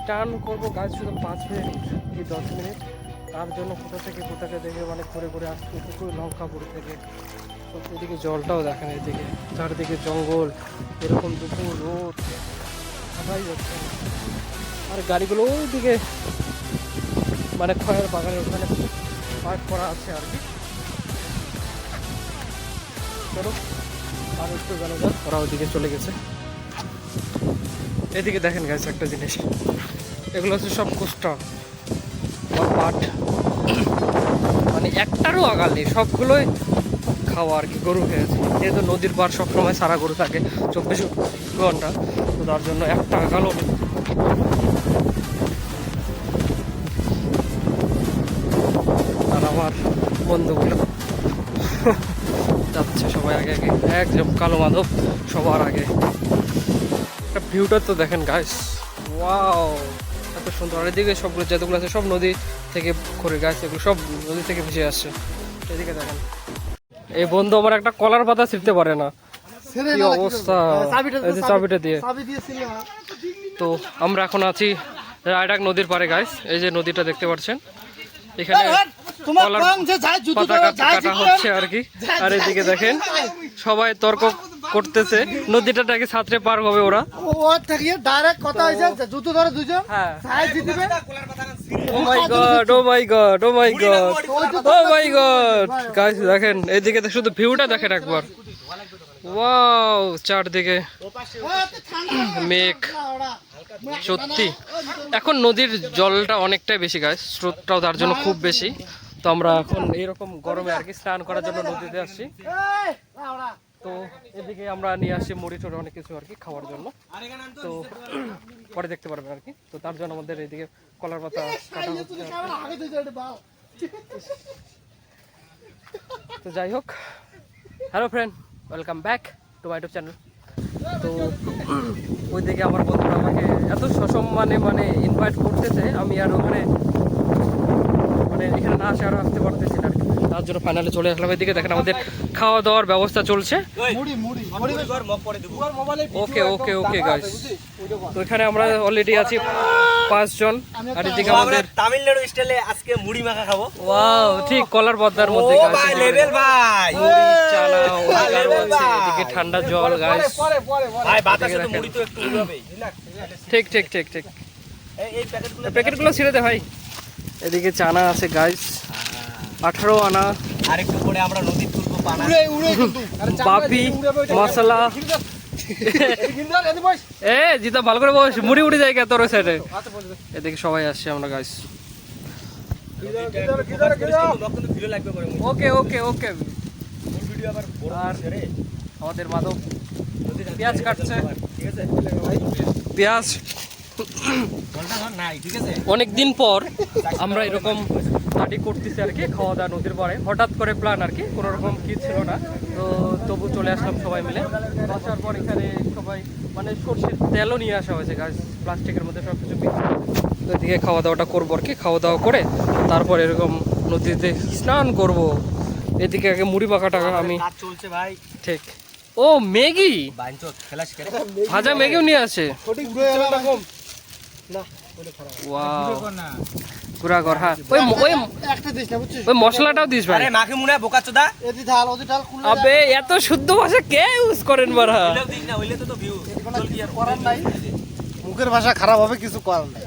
স্টান করব, গাছ শুধু পাঁচ মিনিট, কি দশ মিনিট। তার জন্য কোথা থেকে কোথাকে দেখে মানে ঘুরে ঘুরে আসতে পুকুর লঙ্কাপুর থেকে। তো এদিকে জলটাও দেখেন এদিকে, চারিদিকে জঙ্গল, এরকম দুপুর, রোদ। সবাই যাচ্ছে আর গাড়িগুলো ওইদিকে মানে খয়ের বাগানের ওখানে পার্ক করা আছে আর কি। চলো, আর একটু জানা যাক, ওরা ওইদিকে চলে গেছে। এদিকে দেখেন গাছ একটা জিনিস। এগুলো হচ্ছে সব কোস্টা বা পাট। মানে একটারও আগাল নেই, সবগুলোই খাওয়া আর কি গরু খেয়েছে যেহেতু নদীর পার সবসময় সারা গরু থাকে, চব্বিশ ঘণ্টা, তো তার জন্য একটা আগালও নেই। আর আমার বন্ধুগুলো যাচ্ছে সবাই আগে আগে, একদম কালো মাধব সবার আগে। একটা ভিউটা তো দেখেন গাইস ওয়াও সুন্দর। আর এদিকে সবগুলো যেগুলো আছে সব নদী থেকে করে গাছ এগুলো সব নদী থেকে ভেসে আসছে। এদিকে দেখেন। এই বন্ধু আমার একটা কলার পাতা ছিঁড়তে পারে না। কি অবস্থা? এই যে চাবিটা দিয়ে। তো আমরা এখন আছি রায়ডাক নদীর পারে গাইস এই যে নদীটা দেখতে পাচ্ছেন। এখানে কলার পাতা কাটা হচ্ছে আর কি। আর এদিকে দেখেন সবাই তর্ক করতেছে। নদীটা নাকি সাঁতরে পার হবে ওরা। ডাইরেক্ট কথা হয়েছে জুতো ধরে দুজন হ্যাঁ। সাইজ দিবে। ও my god oh my god oh my god oh my god guys দেখেন এইদিকে তো শুধু ভিউটা দেখেন একবার। ওয়াও চারদিকে। মেঘ সত্যি। এখন নদীর জলটা অনেকটাই বেশি গাছ স্রোতটাও তার জন্য খুব বেশি। তো আমরা এখন এইরকম গরমে আর কি স্নান করার জন্য নদীতে আসছি। তো এদিকে আমরা নিয়ে আসি মুড়ি টুড়ি অনেক কিছু আর কি খাওয়ার জন্য। তো পরে দেখতে পারবেন আর কি। তো তার জন্য আমাদের এদিকে কলার পাতা কাটা হচ্ছে তো যাই হোক hello friend welcome back to my YouTube channel তো ওইদিকে আমার বন্ধুরা আমাকে এত সসম্মানে মানে ইনভাইট করতেছে, আমি আর ওখানে মানে এখানে না আসে আরও আসতে পারতেছি না আর তার জন্য ফাইনালে চলে আসলাম এদিকে। দেখেন আমাদের খাওয়া দাওয়ার ব্যবস্থা চলছে। মুড়ি মুড়ি ওকে ওকে ওকে গাইস তো এখানে আমরা অলরেডি আছি পাঁচজন আর এদিকে আমাদের তামিলনাড়ু স্টাইলে আজকে মুড়ি মাখা খাব। ওয়াও ঠিক কলার পদ্মার মধ্যে ভাই লেভেল ভাই। আরও। এদিকে ঠান্ডা জল গাইস পরে ভাই বাতাসে তো মুড়ি তো একটু উড়াবেই ঠিক ঠিক ঠিক ঠিক। এই এই প্যাকেটগুলো প্যাকেটগুলো ছিঁড়ে দে ভাই। এদিকে চানা আছে গাইস আঠারো আনা। আরেকটু পরে আমরা নদীর তুলবো পানা। উড়ে উড়ে কিন্তু। আরে চামড়া বাপি। মশলা। এ জিতা ভালো করে বস। মুড়ি উড়ে যায় কে তোর সাইডে হাতে বসে দে। এদিকে সবাই আসছে আমরা গাইস ওকে ওকে ওকে। আমাদের মাধব। পেঁয়াজ কাটছে। ঠিক আছে? পেঁয়াজ। জলটা ধর নাই ঠিক আছে অনেক দিন পর আমরা এরকম পার্টি করতেছি আর কি খাওয়া দাওয়া নদীর পরে হঠাৎ করে প্ল্যান আর কি কোনো রকম কি ছিল না। তো তবু চলে আসলাম সবাই মিলে। আসার পর এখানে সবাই মানে সর্ষের তেলও নিয়ে আসা হয়েছে গাছ প্লাস্টিকের মধ্যে সব কিছু এদিকে খাওয়া দাওয়াটা করব আর কি খাওয়া দাওয়া করে তারপর এরকম নদীতে স্নান করব। এদিকে আগে মুড়ি মাখাটা আমি চলছে ভাই। ঠিক। ও ম্যাগি? ভাজা ম্যাগিও নিয়ে আসে। সঠিক উড়ে এলাম এখন। ওয়াও পুরা ঘর ওই ওই একটা দিস না বুঝছিস? ওই মশলাটাও দিস ভাই। আরে মাখে মুনা বোকা চোদা। এদি ঢাল ওদি ঢাল খুলে আবে এত শুদ্ধ ভাষা কে ইউজ করেন বারা হইলেও না হইলে তো তো ভিউ চল কি আর করার নাই। মুখের ভাষা খারাপ হবে কিছু করার নাই।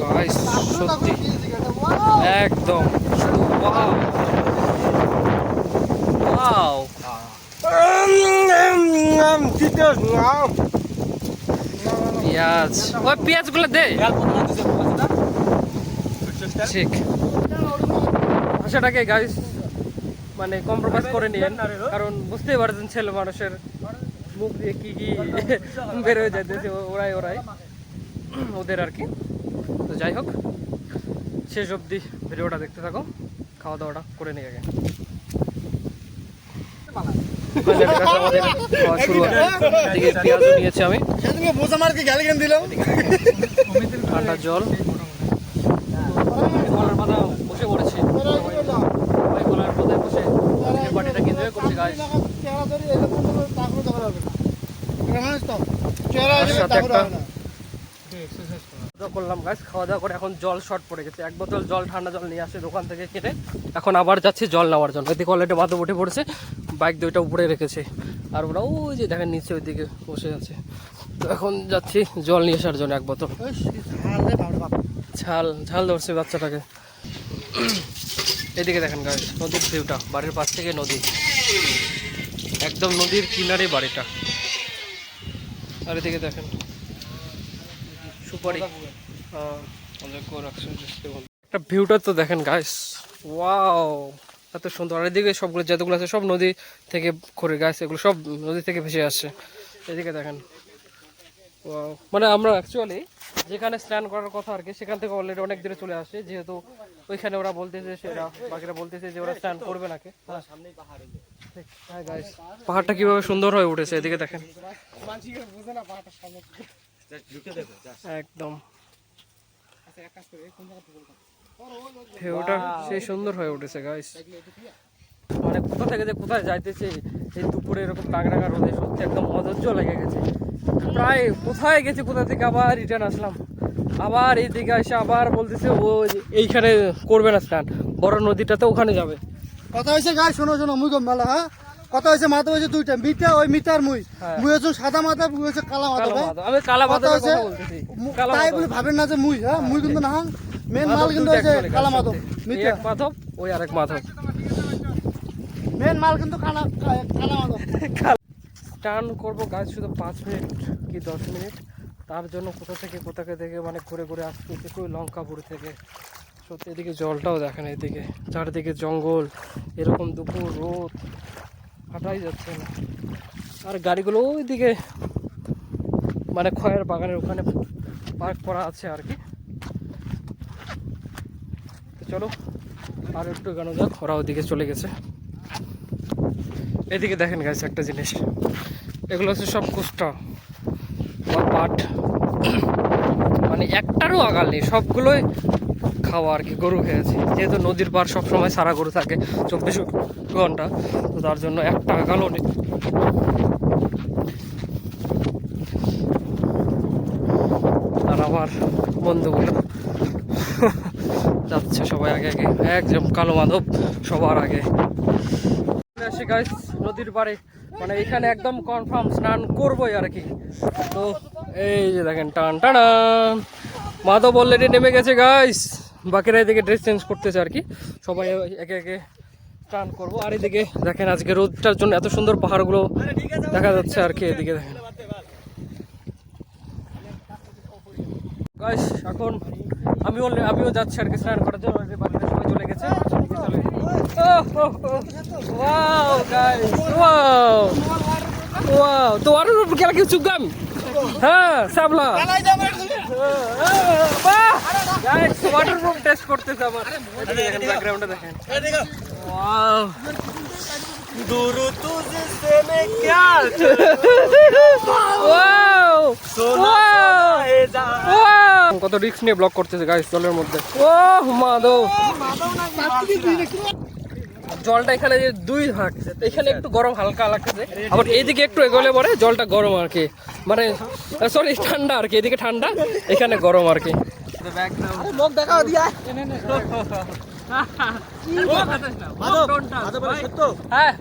গাইস সত্যি। একদম ওয়াও ওয়াও পেঁয়াজ। ওই পেঁয়াজগুলো দে। ঠিক। ভাষাটাকে গাইস মানে কম্প্রোমাইজ করে নিয়েন কারণ বুঝতেই পারছেন ছেলে মানুষের মুখ দিয়ে কি কি বের হয়ে যাইতেছে ওরাই ওরাই। ওদের আর কি। তো যাই হোক শেষ অবধি ভিডিওটা দেখতে থাকো। খাওয়া দাওয়াটা করে নিই আগে। শুরু। এদিকে পেঁয়াজও নিয়েছি আমি বোঝা মার কি গালি কেন দিল ঠান্ডা জল কলার পাতা বসে পড়েছি সবাই কলার পাতায় বসে পার্টিটা এনজয় করছি গাইস চেহারা ধরি চেহারা দাওয়া করলাম গাছ খাওয়া দাওয়া করে এখন জল শর্ট পড়ে গেছে। এক বোতল জল ঠান্ডা জল নিয়ে আসে দোকান থেকে কিনে। এখন আবার যাচ্ছি জল নেওয়ার জন্য। এদিকে অলরেডি মাথা উঠে পড়েছে। বাইক দুইটা উপরে রেখেছে। আর ওরা ওই যে দেখেন নিচে ওইদিকে বসে আছে। তো এখন যাচ্ছি জল নিয়ে আসার জন্য এক বোতল। ওই ঝাল ঝাল ধরছে বাচ্চাটাকে। এদিকে দেখেন গাছ নদীর ভিউটা বাড়ির পাশ থেকে নদী। একদম নদীর কিনারে বাড়িটা। আর এদিকে দেখেন। হ্যাঁ, ভালো। একটা ভিউটা তো দেখেন গাইস ওয়াও এত সুন্দর। আর এদিকে সবগুলো যতগুলো আছে সব নদী থেকে করে গাছ এগুলো সব নদী থেকে ভেসে আসছে। এদিকে দেখেন। Wow. মানে আমরা অ্যাকচুয়ালি যেখানে স্নান করার কথা আর কি সেখান থেকে অলরেডি অনেক দূরে চলে আসে যেহেতু ওইখানে ওরা বলতেছে সেটা বাকিরা বলতেছে যে ওরা স্নান করবে নাকি। হ্যাঁ। guys, পাহাড়টা কীভাবে সুন্দর হয়ে উঠেছে এদিকে দেখেন। একদম। ঢেউটা সেই সুন্দর হয়ে উঠেছে গাইস মানে কোথা থেকে যে কোথায় যাইতেছে এই দুপুরে এরকম টাকরাকা রোদে সত্যি একদম অধৈর্য লেগে গেছে। প্রায় কোথায় গেছি কোথা থেকে আবার রিটার্ন আসলাম। আবার এই দিকে এসে আবার বলতেছে ও এইখানে করবে না স্নান। বড় নদীটাতে ওখানে যাবে। কথা হয়েছে গাই শোনো শোনো মুই কম মেলা হ্যাঁ? কথা হয়েছে মাথা হয়েছে দুইটা মিঠা ওই মিঠার মুই। হ্যাঁ। মুই হচ্ছে সাদা মাথা মুই হচ্ছে কালা মাথা। আমি কালা মাথা হয়েছে বলতেছি। তাই বলে ভাবেন না যে মুই হ্যাঁ মুই কিন্তু না মেন মাল কিন্তু হচ্ছে কালা মাধব সত্যি। মিঠা। এক মাধব ওই আরেক মাধব মেন মাল কিন্তু কালা কালা মাধব টার্ন করব গাছ শুধু পাঁচ মিনিট কি দশ মিনিট? তার জন্য কোথা থেকে কোথা থেকে মানে ঘুরে ঘুরে আসতে হচ্ছে কই লঙ্কাপুর থেকে। সত্যি এদিকে জলটাও দেখেন এদিকে। চারিদিকে জঙ্গল এরকম দুপুর রোদ। হাঁটাই যাচ্ছে না। আর গাড়িগুলো ওইদিকে মানে খয়ের বাগানের ওখানে পার্ক করা আছে আর কি। চলো, আর একটু গানো যাক ওরা ওদিকে চলে গেছে। এদিকে দেখেন গাছ একটা জিনিস। এগুলো হচ্ছে সব কুষ্টা বা পাট। মানে একটারও আগাল নেই, সবগুলোই খাওয়া আর কি, গরু খেয়েছি। যেহেতু নদীর পার সবসময় সারা গরু থাকে, চব্বিশ ঘণ্টা, তো তার জন্য একটা আগালও নেই। আর আমার বন্ধুগুলো যাচ্ছে সবাই আগে আগে একদম কালো মাধব সবার আগে। আসি নদীর পাড়ে। মানে এখানে একদম কনফার্ম স্নান করবোই আর কি। তো এই যে দেখেন, টান টানান মাধব অলরেডি নেমে গেছে গাইস বাকিরা এদিকে ড্রেস চেঞ্জ করতেছে আর কি। সবাই একে একে টান করব। আর এদিকে দেখেন আজকে রোদটার জন্য এত সুন্দর পাহাড়গুলো দেখা যাচ্ছে আর কি এদিকে। দেখেন গাইস এখন আমি already- আমিও যাচ্ছি আর কি স্নান করার জন্য। বাড়িতে সবাই চলে গেছে। তো আর গেলা কি চুগাম হ্যাঁ সাবলা গাইস ওয়াটার প্রুফ টেস্ট করতেছে আমার দেখেন ব্যাকগ্রাউন্ডে দেখেন ওয়াও दूरू तुझसे मैं क्या ওয়াও सोना ওয়াও है जा ওয়াও কত রিস্ক নিয়ে ব্লক করতেছে গাইস জলের মধ্যে ও মাধব জলটা এখানে যে দুই ভাগ তো এখানে একটু গরম হালকা লাগতেছে। আবার এইদিকে একটু এগোলে পরে জলটা গরম আর কি। মানে সরি ঠান্ডা আর কি এদিকে ঠান্ডা এখানে গরম আর কি। মুখ দিয়া। হ্যাঁ